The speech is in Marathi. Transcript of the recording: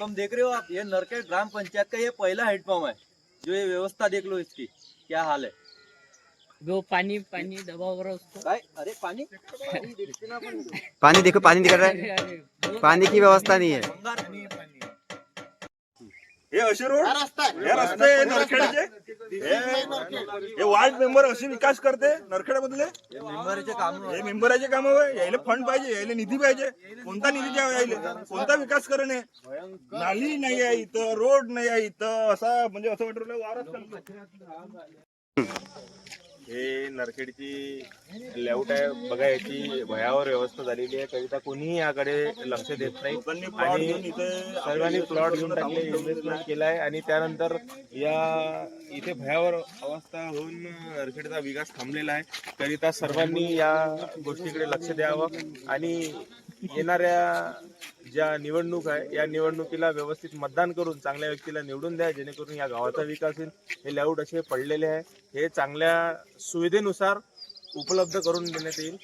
हैंडपंप देख रहे हो आप ये नरकेट ग्राम पंचायत का ये पहला हैंडपंप है जो ये व्यवस्था देख लो इसकी क्या हाल है? वो पानी पानी दबाव रहा उसको। काय अरे पानी? पानी दिखते ना पण इथं. पानी देखो पानी निकल रहा है पानी की व्यवस्था नहीं है। हे असे रोड? हे रस्ते नरखेडचे? हे- हे वार्ड मेंबर असे विकास करते हे काम हे मेंबराचे काम यायला फंड पाहिजे यायला निधी पाहिजे. कोणता निधी द्यावा यायला? कोणता विकास करणे? नाली नाही आहे इथं. रोड नाही आहे इथं. असा म्हणजे असं वाटलं वारच चालतो. हे नरखेडची लेआउट आहे. बघा याची भयावर व्यवस्था झालेली आहे. कविता कोणीही याकडे लक्ष देत नाही. आणि सर्वांनी प्लॉट घेऊन टाकले इन्व्हेस्टमेंट केलाय. आणि त्यानंतर या इथे भयावर अवस्था होऊन नरखेडचा विकास थांबलेला आहे. करिता सर्वांनी या गोष्टीकडे लक्ष द्यावं. आणि येणाऱ्या ज्या निवडणूक आहे या निवडणुकीला व्यवस्थित मतदान करून चांगल्या व्यक्तीला निवडून द्या जेणेकरून या गावाचा विकास होईल. हे लेआउट असे पडलेले आहे. हे चांगल्या सुविधेनुसार उपलब्ध करून देण्यात येईल.